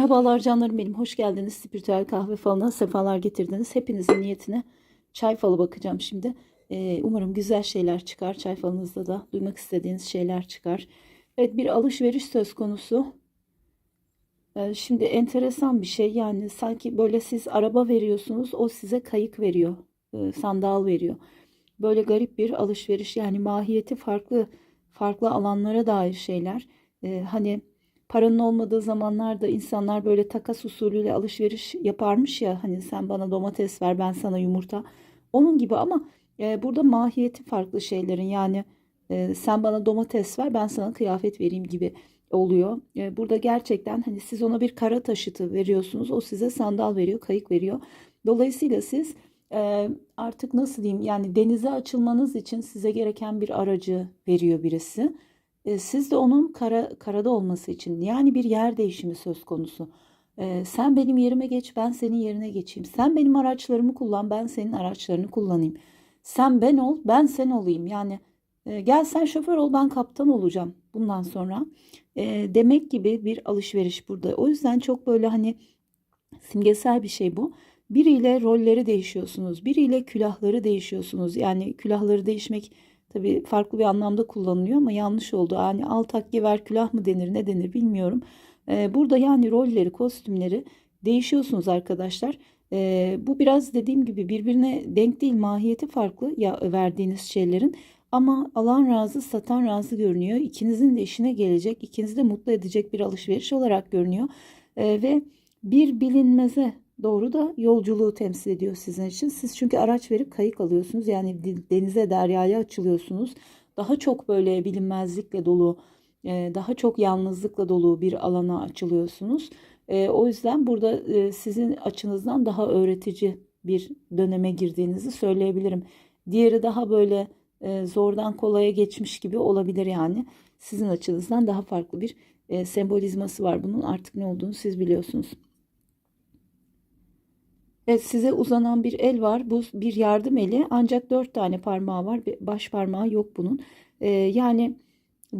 Merhabalar canlarım benim. Hoş geldiniz. Spiritüel kahve falına sefalar getirdiniz. Hepinizin niyetine çay falı bakacağım şimdi. Ee, umarım güzel şeyler çıkar. Çay falınızda da duymak istediğiniz şeyler çıkar. Evet bir alışveriş söz konusu. Ee, şimdi enteresan bir şey. Yani sanki böyle siz araba veriyorsunuz. O size kayık veriyor. e, sandal veriyor. Böyle garip bir alışveriş. Yani mahiyeti farklı farklı alanlara dair şeyler. Ee, hani paranın olmadığı zamanlarda insanlar böyle takas usulüyle alışveriş yaparmış ya hani sen bana domates ver ben sana yumurta onun gibi ama e, burada mahiyeti farklı şeylerin yani e, sen bana domates ver ben sana kıyafet vereyim gibi oluyor. E, burada gerçekten hani siz ona bir kara taşıtı veriyorsunuz o size sandal veriyor kayık veriyor. Dolayısıyla siz e, artık nasıl diyeyim yani denize açılmanız için size gereken bir aracı veriyor birisi. Siz de onun kara, karada olması için yani bir yer değişimi söz konusu. E, sen benim yerime geç, ben senin yerine geçeyim. Sen benim araçlarımı kullan, ben senin araçlarını kullanayım. Sen ben ol, ben sen olayım. Yani e, gel sen şoför ol, ben kaptan olacağım bundan sonra. E, demek gibi bir alışveriş burada. O yüzden çok böyle hani simgesel bir şey bu. Biriyle rolleri değişiyorsunuz, biriyle külahları değişiyorsunuz. Yani külahları değişmek Tabii farklı bir anlamda kullanılıyor ama yanlış oldu. Yani al takki ver külah mı denir ne denir bilmiyorum. Ee, burada yani rolleri, kostümleri değişiyorsunuz arkadaşlar. Ee, bu biraz dediğim gibi birbirine denk değil mahiyeti farklı ya verdiğiniz şeylerin. Ama alan razı satan razı görünüyor. İkinizin de işine gelecek, ikinizi de mutlu edecek bir alışveriş olarak görünüyor. Ee, ve bir bilinmeze doğru da yolculuğu temsil ediyor sizin için. Siz çünkü araç verip kayık alıyorsunuz. Yani denize, deryaya açılıyorsunuz. Daha çok böyle bilinmezlikle dolu, e, daha çok yalnızlıkla dolu bir alana açılıyorsunuz. E, o yüzden burada e, sizin açınızdan daha öğretici bir döneme girdiğinizi söyleyebilirim. Diğeri daha böyle zordan kolaya geçmiş gibi olabilir yani. Sizin açınızdan daha farklı bir sembolizması var bunun. Artık ne olduğunu siz biliyorsunuz. Evet size uzanan bir el var. Bu bir yardım eli. Ancak dört tane parmağı var. Baş parmağı yok bunun. Ee, yani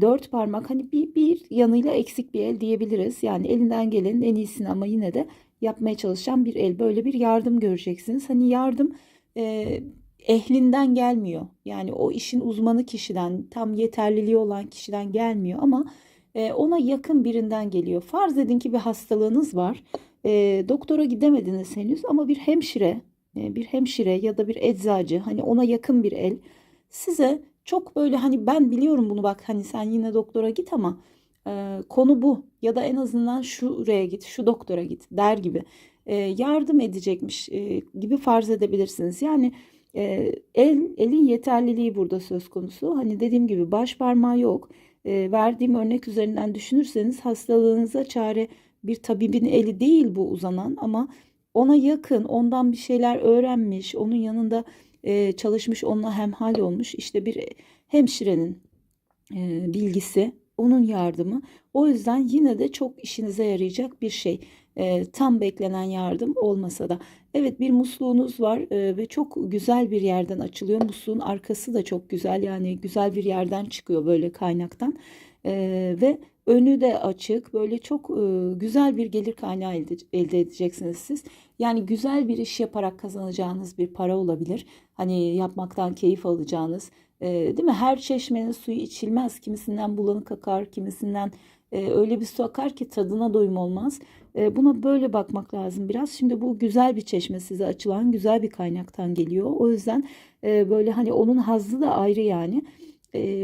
dört parmak hani bir, bir yanıyla eksik bir el diyebiliriz. Yani elinden gelenin en iyisini ama yine de yapmaya çalışan bir el. Böyle bir yardım göreceksiniz. Hani yardım e, ehlinden gelmiyor. Yani o işin uzmanı kişiden, tam yeterliliği olan kişiden gelmiyor ama e, ona yakın birinden geliyor. Farz edin ki bir hastalığınız var e, doktora gidemediniz henüz ama bir hemşire, e, bir hemşire ya da bir eczacı hani ona yakın bir el size çok böyle hani ben biliyorum bunu bak hani sen yine doktora git ama e, konu bu ya da en azından şuraya git, şu doktora git der gibi e, yardım edecekmiş e, gibi farz edebilirsiniz. Yani e, el elin yeterliliği burada söz konusu. Hani dediğim gibi baş parmağı yok. E, verdiğim örnek üzerinden düşünürseniz hastalığınıza çare bir tabibin eli değil bu uzanan ama ona yakın, ondan bir şeyler öğrenmiş, onun yanında e, çalışmış, onunla hemhal olmuş. İşte bir hemşirenin e, bilgisi, onun yardımı. O yüzden yine de çok işinize yarayacak bir şey. E, tam beklenen yardım olmasa da. Evet bir musluğunuz var e, ve çok güzel bir yerden açılıyor. Musluğun arkası da çok güzel yani güzel bir yerden çıkıyor böyle kaynaktan. E, ve Önü de açık. Böyle çok e, güzel bir gelir kaynağı elde, elde edeceksiniz siz. Yani güzel bir iş yaparak kazanacağınız bir para olabilir. Hani yapmaktan keyif alacağınız. E, değil mi? Her çeşmenin suyu içilmez. Kimisinden bulanık akar, kimisinden e, öyle bir su akar ki tadına doyum olmaz. E, buna böyle bakmak lazım biraz. Şimdi bu güzel bir çeşme size açılan güzel bir kaynaktan geliyor. O yüzden e, böyle hani onun hazzı da ayrı yani.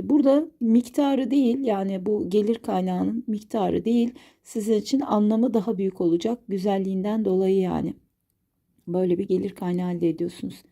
Burada miktarı değil yani bu gelir kaynağının miktarı değil sizin için anlamı daha büyük olacak güzelliğinden dolayı yani. Böyle bir gelir kaynağı elde ediyorsunuz.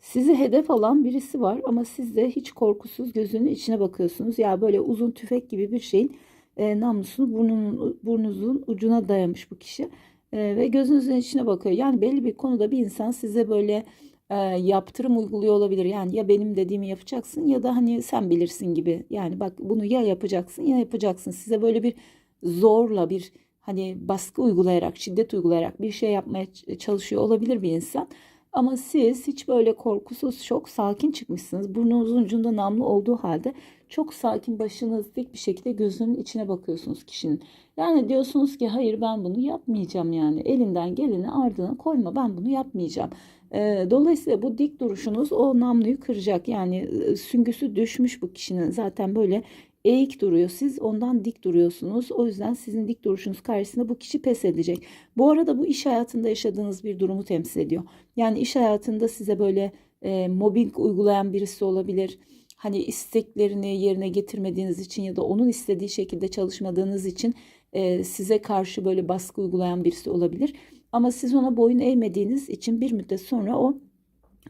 Sizi hedef alan birisi var ama siz de hiç korkusuz gözünün içine bakıyorsunuz. Ya böyle uzun tüfek gibi bir şeyin e, namlusunu burnunun, burnunuzun ucuna dayamış bu kişi e, ve gözünüzün içine bakıyor. Yani belli bir konuda bir insan size böyle e, yaptırım uyguluyor olabilir. Yani ya benim dediğimi yapacaksın ya da hani sen bilirsin gibi. Yani bak bunu ya yapacaksın ya yapacaksın. Size böyle bir zorla bir hani baskı uygulayarak, şiddet uygulayarak bir şey yapmaya çalışıyor olabilir bir insan. Ama siz hiç böyle korkusuz, çok sakin çıkmışsınız. Burnunuzun ucunda namlu olduğu halde çok sakin başınız dik bir şekilde gözünün içine bakıyorsunuz kişinin. Yani diyorsunuz ki hayır ben bunu yapmayacağım yani elinden geleni ardına koyma ben bunu yapmayacağım. Ee, dolayısıyla bu dik duruşunuz o namluyu kıracak yani e, süngüsü düşmüş bu kişinin zaten böyle eğik duruyor. Siz ondan dik duruyorsunuz. O yüzden sizin dik duruşunuz karşısında bu kişi pes edecek. Bu arada bu iş hayatında yaşadığınız bir durumu temsil ediyor. Yani iş hayatında size böyle e, mobbing uygulayan birisi olabilir. Hani isteklerini yerine getirmediğiniz için ya da onun istediği şekilde çalışmadığınız için e, size karşı böyle baskı uygulayan birisi olabilir. Ama siz ona boyun eğmediğiniz için bir müddet sonra o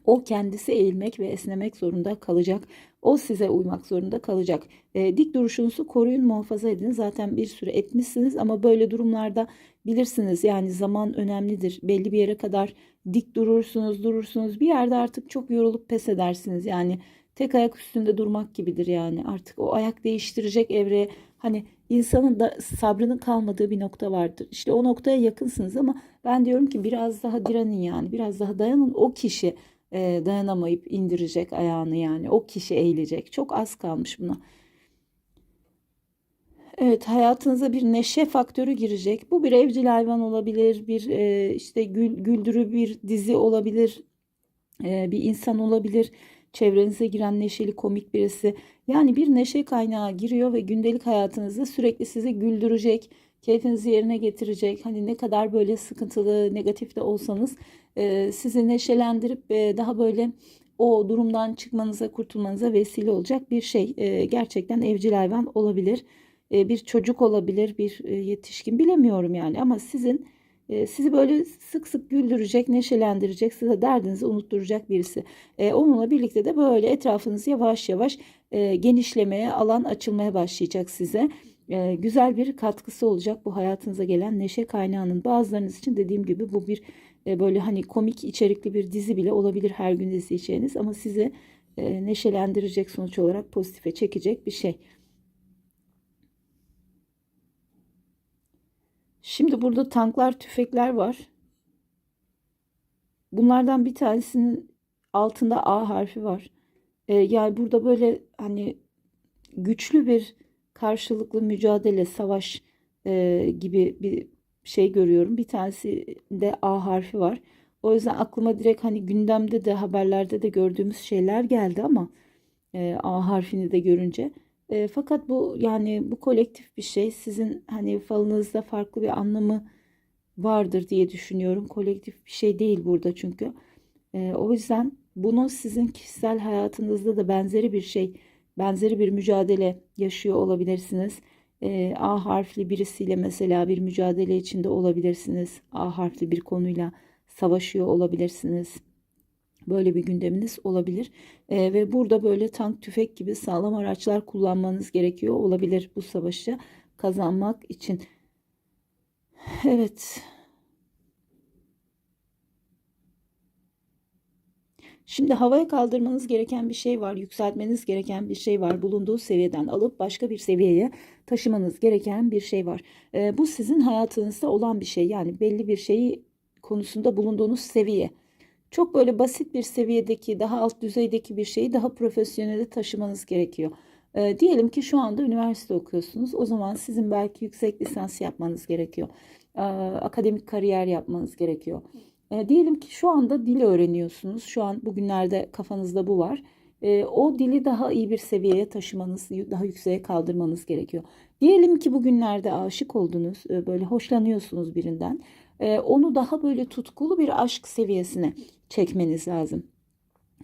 o kendisi eğilmek ve esnemek zorunda kalacak. O size uymak zorunda kalacak. E, dik duruşunuzu koruyun, muhafaza edin. Zaten bir süre etmişsiniz ama böyle durumlarda bilirsiniz yani zaman önemlidir. Belli bir yere kadar dik durursunuz, durursunuz. Bir yerde artık çok yorulup pes edersiniz. Yani tek ayak üstünde durmak gibidir yani. Artık o ayak değiştirecek evreye hani insanın da sabrının kalmadığı bir nokta vardır. İşte o noktaya yakınsınız ama ben diyorum ki biraz daha direnin yani. Biraz daha dayanın. O kişi e, dayanamayıp indirecek ayağını yani. O kişi eğilecek. Çok az kalmış buna. Evet hayatınıza bir neşe faktörü girecek. Bu bir evcil hayvan olabilir, bir e, işte gül, güldürü bir dizi olabilir, e, bir insan olabilir. Çevrenize giren neşeli komik birisi. Yani bir neşe kaynağı giriyor ve gündelik hayatınızda sürekli sizi güldürecek, keyfinizi yerine getirecek. Hani ne kadar böyle sıkıntılı, negatif de olsanız e, sizi neşelendirip e, daha böyle o durumdan çıkmanıza, kurtulmanıza vesile olacak bir şey. E, gerçekten evcil hayvan olabilir. E, bir çocuk olabilir, bir e, yetişkin bilemiyorum yani ama sizin e, sizi böyle sık sık güldürecek, neşelendirecek, size derdinizi unutturacak birisi. Onunla birlikte de böyle etrafınız yavaş yavaş genişlemeye, alan açılmaya başlayacak size. Güzel bir katkısı olacak bu hayatınıza gelen neşe kaynağının. Bazılarınız için dediğim gibi bu bir böyle hani komik içerikli bir dizi bile olabilir her gün izleyeceğiniz ama sizi neşelendirecek sonuç olarak pozitife çekecek bir şey. Şimdi burada tanklar, tüfekler var. Bunlardan bir tanesinin altında A harfi var. Ee, yani burada böyle hani güçlü bir karşılıklı mücadele, savaş e, gibi bir şey görüyorum. Bir tanesi de A harfi var. O yüzden aklıma direkt hani gündemde de haberlerde de gördüğümüz şeyler geldi ama e, A harfini de görünce. E, fakat bu yani bu kolektif bir şey. Sizin hani falınızda farklı bir anlamı vardır diye düşünüyorum. Kolektif bir şey değil burada çünkü. E, o yüzden bunu sizin kişisel hayatınızda da benzeri bir şey, benzeri bir mücadele yaşıyor olabilirsiniz. E, A harfli birisiyle mesela bir mücadele içinde olabilirsiniz. A harfli bir konuyla savaşıyor olabilirsiniz. Böyle bir gündeminiz olabilir. E, ve burada böyle tank, tüfek gibi sağlam araçlar kullanmanız gerekiyor olabilir bu savaşı kazanmak için. Evet. Şimdi havaya kaldırmanız gereken bir şey var, yükseltmeniz gereken bir şey var. Bulunduğu seviyeden alıp başka bir seviyeye taşımanız gereken bir şey var. E, bu sizin hayatınızda olan bir şey. Yani belli bir şeyi konusunda bulunduğunuz seviye. Çok böyle basit bir seviyedeki, daha alt düzeydeki bir şeyi daha profesyonele taşımanız gerekiyor. E, diyelim ki şu anda üniversite okuyorsunuz. O zaman sizin belki yüksek lisans yapmanız gerekiyor. E, akademik kariyer yapmanız gerekiyor. E, diyelim ki şu anda dil öğreniyorsunuz. Şu an bugünlerde kafanızda bu var. E, o dili daha iyi bir seviyeye taşımanız, daha yükseğe kaldırmanız gerekiyor. Diyelim ki bugünlerde aşık oldunuz, e, böyle hoşlanıyorsunuz birinden. E, onu daha böyle tutkulu bir aşk seviyesine çekmeniz lazım.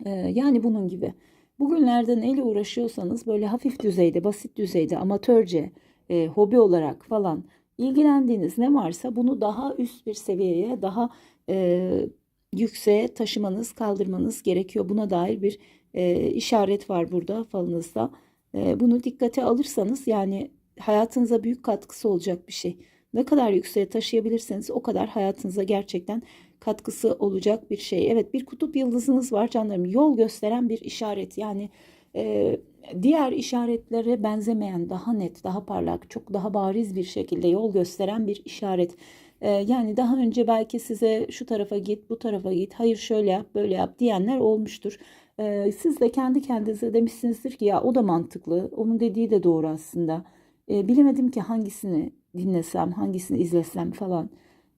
E, yani bunun gibi. Bugünlerde neyle uğraşıyorsanız böyle hafif düzeyde, basit düzeyde, amatörce, e, hobi olarak falan ilgilendiğiniz ne varsa bunu daha üst bir seviyeye, daha e, yükseğe taşımanız, kaldırmanız gerekiyor. Buna dair bir e, işaret var burada falınızda. E, bunu dikkate alırsanız yani hayatınıza büyük katkısı olacak bir şey. Ne kadar yükseğe taşıyabilirseniz o kadar hayatınıza gerçekten katkısı olacak bir şey. Evet bir kutup yıldızınız var canlarım. Yol gösteren bir işaret. Yani e, diğer işaretlere benzemeyen daha net, daha parlak, çok daha bariz bir şekilde yol gösteren bir işaret. E, yani daha önce belki size şu tarafa git, bu tarafa git, hayır şöyle yap, böyle yap diyenler olmuştur. Ee, siz de kendi kendinize demişsinizdir ki ya o da mantıklı. Onun dediği de doğru aslında. Ee, bilemedim ki hangisini dinlesem, hangisini izlesem falan.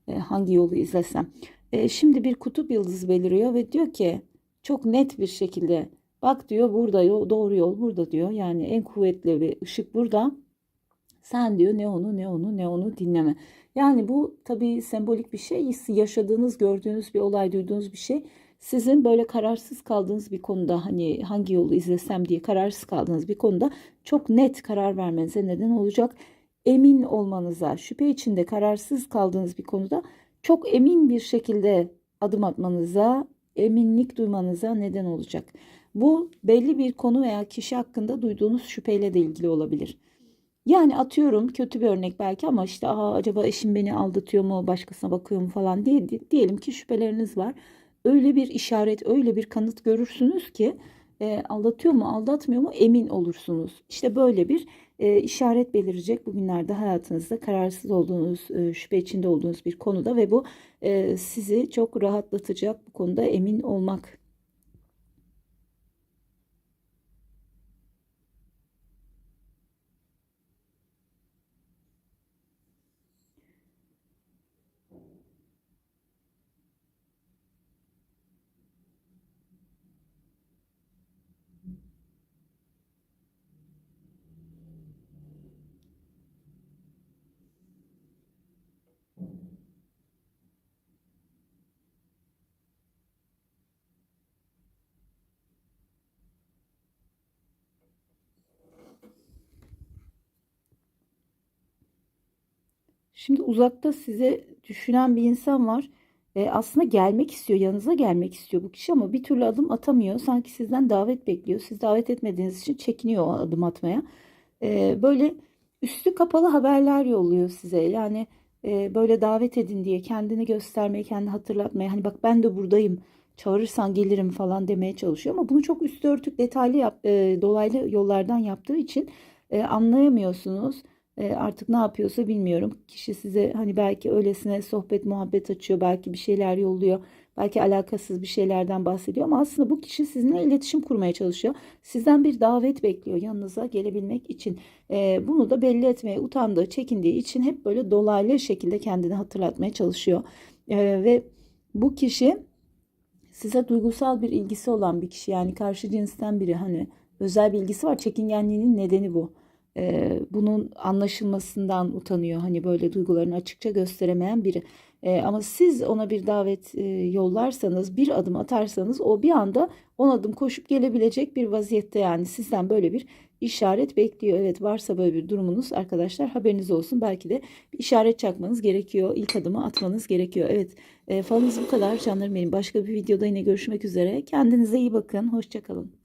Ee, hangi yolu izlesem. Ee, şimdi bir kutup yıldızı beliriyor ve diyor ki çok net bir şekilde bak diyor burada yol, doğru yol burada diyor. Yani en kuvvetli bir ışık burada. Sen diyor ne onu ne onu ne onu dinleme. Yani bu tabii sembolik bir şey. Yaşadığınız, gördüğünüz bir olay, duyduğunuz bir şey. Sizin böyle kararsız kaldığınız bir konuda hani hangi yolu izlesem diye kararsız kaldığınız bir konuda çok net karar vermenize neden olacak. Emin olmanıza, şüphe içinde kararsız kaldığınız bir konuda çok emin bir şekilde adım atmanıza, eminlik duymanıza neden olacak. Bu belli bir konu veya kişi hakkında duyduğunuz şüpheyle de ilgili olabilir. Yani atıyorum kötü bir örnek belki ama işte Aa, acaba eşim beni aldatıyor mu, başkasına bakıyor mu falan diye diyelim ki şüpheleriniz var. Öyle bir işaret, öyle bir kanıt görürsünüz ki e, aldatıyor mu, aldatmıyor mu emin olursunuz. İşte böyle bir e, işaret belirecek bugünlerde hayatınızda kararsız olduğunuz, e, şüphe içinde olduğunuz bir konuda ve bu e, sizi çok rahatlatacak bu konuda emin olmak. Şimdi uzakta size düşünen bir insan var. E, aslında gelmek istiyor, yanınıza gelmek istiyor bu kişi ama bir türlü adım atamıyor. Sanki sizden davet bekliyor. Siz davet etmediğiniz için çekiniyor o adım atmaya. E, böyle üstü kapalı haberler yolluyor size. Yani e, böyle davet edin diye kendini göstermeye, kendini hatırlatmaya. Hani bak ben de buradayım. Çağırırsan gelirim falan demeye çalışıyor ama bunu çok üstü örtük detaylı yap, e, dolaylı yollardan yaptığı için e, anlayamıyorsunuz. E, artık ne yapıyorsa bilmiyorum. Kişi size hani belki öylesine sohbet muhabbet açıyor, belki bir şeyler yolluyor, belki alakasız bir şeylerden bahsediyor ama aslında bu kişi sizinle iletişim kurmaya çalışıyor. Sizden bir davet bekliyor yanınıza gelebilmek için. E, bunu da belli etmeye utandığı, çekindiği için hep böyle dolaylı şekilde kendini hatırlatmaya çalışıyor. E, ve bu kişi size duygusal bir ilgisi olan bir kişi yani karşı cinsten biri hani özel bir ilgisi var. Çekingenliğinin nedeni bu e, bunun anlaşılmasından utanıyor. Hani böyle duygularını açıkça gösteremeyen biri. E, ama siz ona bir davet e, yollarsanız, bir adım atarsanız o bir anda on adım koşup gelebilecek bir vaziyette yani sizden böyle bir işaret bekliyor. Evet varsa böyle bir durumunuz arkadaşlar haberiniz olsun. Belki de bir işaret çakmanız gerekiyor. İlk adımı atmanız gerekiyor. Evet e, falınız bu kadar canlarım benim. Başka bir videoda yine görüşmek üzere. Kendinize iyi bakın. Hoşçakalın.